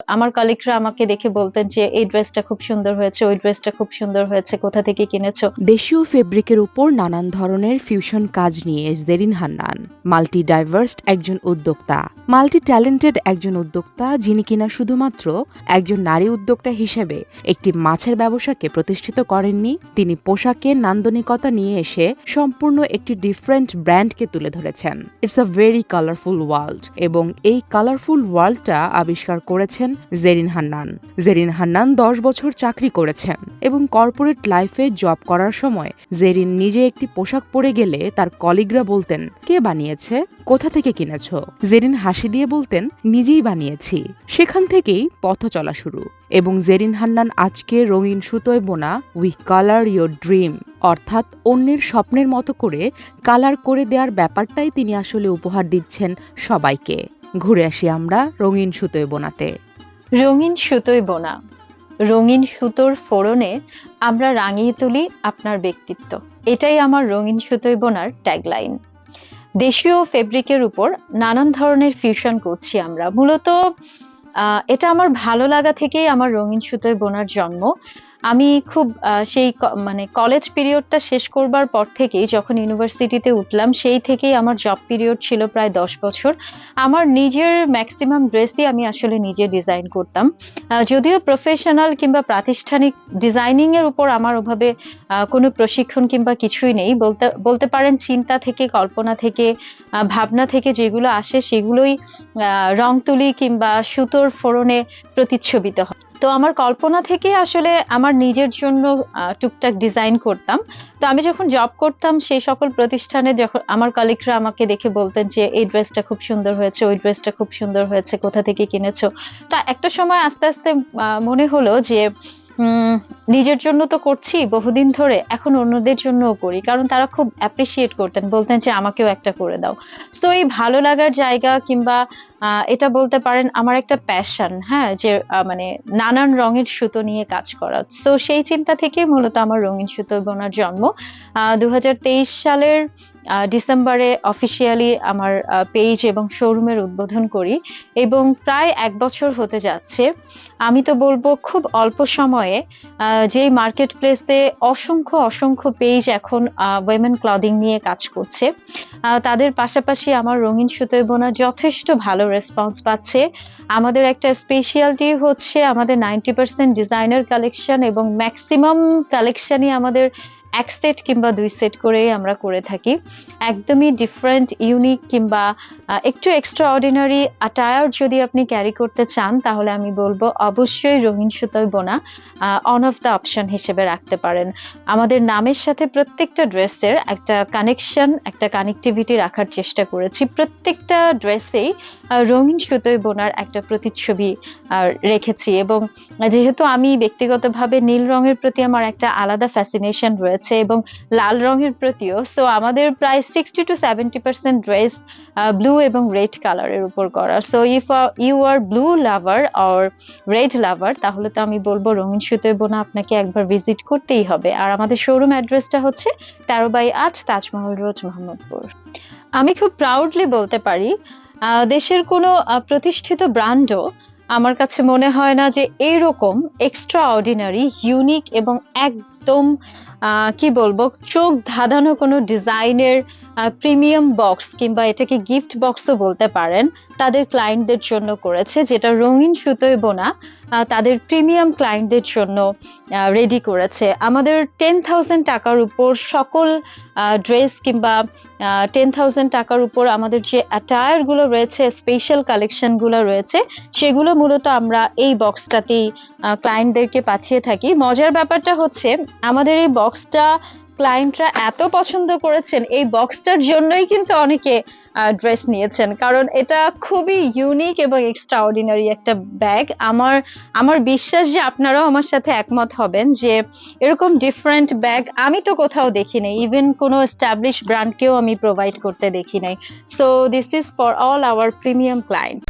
আমার কলিগরা আমাকে দেখে বলতেন যে, এই ড্রেসটা খুব সুন্দর হয়েছে, ওই ড্রেসটা খুব সুন্দর হয়েছে, কোথা থেকে কিনেছো? দেশীয় ফেব্রিকের উপর নানান ধরনের ফিউশন কাজ নিয়ে জেরিন হান্নান মাল্টি ডাইভার্স একজন উদ্যোক্তা মাল্টি ট্যালেন্টেড একজন উদ্যোক্তা যিনি কিনা শুধুমাত্র একজন নারী উদ্যোক্তা হিসেবে একটি মাছের ব্যবসাকে প্রতিষ্ঠিত করেননি, তিনি পোশাকের নান্দনিকতা নিয়ে এসে সম্পূর্ণ একটি ডিফারেন্ট ব্র্যান্ডকে তুলে ধরেছেন। It's a very colourful world এবং এই কালারফুল ওয়ার্ল্ডটা আবিষ্কার করেছেন জেরিন হান্নান। জেরিন হান্নান দশ বছর চাকরি করেছেন এবং কর্পোরেট লাইফে জব করার সময় জেরিন নিজে একটি পোশাক পরে গেলে তার কলিগরা বলতেন, কে বানিয়েছে? কোথা থেকে কিনেছ? জেরিন হাসি দিয়ে বলতেন, নিজেই বানিয়েছি। সেখান থেকেই পথ চলা শুরু। এবং জেরিন হান্নান আজকে রঙিন সুতোয় বোনা, উই কালার ইয়োর ড্রিম। অর্থাৎ অন্যের স্বপ্নের মতো করে কালার করে দেওয়ার ব্যাপারটাই তিনি আসলে উপহার দিচ্ছেন সবাইকে। ঘুরে আসি আমরা রঙিন সুতোয় বোনাতে। রঙিন সুতোয় বোনা। রঙিন সুতোর ফোড়নে আমরা রাঙিয়ে তুলি আপনার ব্যক্তিত্ব। এটাই আমার রঙিন সুতোয় বোনার ট্যাগলাইন দেশীয় ফেব্রিকের উপর নানান ধরনের ফিউশন করছি আমরা। মূলত এটা আমার ভালো লাগা থেকেই আমার রঙিন সুতোয় বোনার জন্ম। আমি খুব সেই মানে কলেজ পিরিয়ডটা শেষ করবার পর থেকেই যখন ইউনিভার্সিটিতে উঠলাম, সেই থেকেই আমার জব পিরিয়ড ছিল প্রায় দশ বছর। আমার নিজের ম্যাক্সিমাম ড্রেসই আমি আসলে নিজে ডিজাইন করতাম। যদিও প্রফেশনাল কিংবা প্রাতিষ্ঠানিক ডিজাইনিং এর উপর আমার ওভাবে কোনো প্রশিক্ষণ কিংবা কিছুই নেই। বলতে বলতে পারেন চিন্তা থেকে, কল্পনা থেকে ভাবনা থেকে যেগুলো আসে সেগুলোই রং তুলি কিংবা সুতোর ফোড়নে প্রতিচ্ছবিত হয়। তো আমার কল্পনা থেকে আসলে আমার নিজের জন্য টুকটাক ডিজাইন করতাম। তো আমি যখন জব করতাম, সেই সকল প্রতিষ্ঠানে যখন আমার কলিগরা আমাকে দেখে বলতেন যে, এই ড্রেসটা খুব সুন্দর হয়েছে, ওই ড্রেসটা খুব সুন্দর হয়েছে, কোথা থেকে কিনেছো? তা একটা সময় আস্তে আস্তে মনে হলো যে নিজের জন্য তো করছি, বহুদিন ধরে এখন অন্যদের জন্যও করি, কারণ তারা খুব অ্যাপ্রিসিয়েট করতেন, বলতেন যে আমাকেও একটা করে দাও। সো এই ভালো লাগার জায়গা কিংবা এটা বলতে পারেন আমার একটা প্যাশন হ্যাঁ যে মানে নানান রঙের সুতো নিয়ে কাজ করা। সো সেই চিন্তা থেকে মূলত আমার রঙিন সুতো বোনার জন্ম। দু হাজার তেইশ সালের ডিসেম্বরে অফিসিয়ালি আমার পেজ এবং শোরুমের উদ্বোধন করি এবং প্রায় এক বছর হতে যাচ্ছে। আমি তো বলব খুব অল্প সময়ে যে মার্কেট প্লেসে অসংখ্য অসংখ্য পেজ এখন ওয়েমেন ক্লদিং নিয়ে কাজ করছে। তাদের পাশাপাশি আমার রঙিন সুতোয় বোনা যথেষ্ট ভালো রেসপন্স পাচ্ছে। আমাদের একটা স্পেশালিটি হচ্ছে আমাদের নাইনটি পার্সেন্ট ডিজাইনার কালেকশন এবং ম্যাক্সিমাম কালেকশনই আমাদের এক সেট কিংবা দুই সেট করেই আমরা করে থাকি। একদমই ডিফারেন্ট ইউনিক কিংবা একটু এক্সট্রা অর্ডিনারি আটায়ার যদি আপনি ক্যারি করতে চান, তাহলে আমি বলব অবশ্যই রঙিন সুতোয় বোনা অন অফ দ্য অপশন হিসেবে রাখতে পারেন। আমাদের নামের সাথে প্রত্যেকটা ড্রেসের একটা কানেকশন একটা কানেক্টিভিটি রাখার চেষ্টা করেছি। প্রত্যেকটা ড্রেসেই রঙিন সুতোয় বোনার একটা প্রতিচ্ছবি রেখেছি এবং যেহেতু আমি ব্যক্তিগতভাবে নীল রঙের প্রতি আমার একটা আলাদা ফ্যাসিনেশন রয়েছে এবং লাল রঙের প্রতিও। সো আমাদের প্রায় sixty to seventy percent dress blue এবং রেড কালারের উপর করা। So if you are blue lover or red lover তাহলে তো আমি বলব রঙিন সুতোয় বোনা আপনাকে একবার ভিজিট করতেই হবে। আর আমাদের শোরুম অ্যাড্রেসটা হচ্ছে তেরো বাই আট তাজমহল রোড, মোহাম্মদপুর। আমি খুব প্রাউডলি বলতে পারি দেশের কোনো প্রতিষ্ঠিত ব্র্যান্ডও আমার কাছে মনে হয় না যে এরকম এক্সট্রা অর্ডিনারি ইউনিক এবং একদম কি বলব, চোখ ধাঁধানো কোনো ডিজাইনের প্রিমিয়াম বক্স কিংবা এটাকে গিফট বক্সও বলতে পারেন, তাদের ক্লায়েন্টদের জন্য করেছে, যেটা রঙিন সুতোয় বোনা তাদের প্রিমিয়াম ক্লায়েন্টদের জন্য রেডি করেছে। আমাদের টেন থাউজেন্ড টাকার উপর সকল ড্রেস কিংবা টেন থাউজেন্ড টাকার উপর আমাদের যে অ্যাটায়ারগুলো রয়েছে স্পেশাল কালেকশনগুলো রয়েছে, সেগুলো মূলত আমরা এই বক্সটাতেই ক্লায়েন্টদেরকে পাঠিয়ে থাকি। মজার ব্যাপারটা হচ্ছে আমাদের এই বক্সটা ক্লায়েন্টরা এত পছন্দ করেছেন, এই বক্সটার জন্যই কিন্তু অনেকে ড্রেস নিয়েছেন। কারণ এটা খুবই ইউনিক এবং এক্সট্রা অর্ডিনারি একটা ব্যাগ আমার আমার বিশ্বাস যে আপনারাও আমার সাথে একমত হবেন যে এরকম ডিফারেন্ট ব্যাগ আমি তো কোথাও দেখি নাই ইভেন কোনো এস্টাবলিশ ব্র্যান্ডকেও আমি প্রোভাইড করতে দেখি নাই। So this is for all our premium client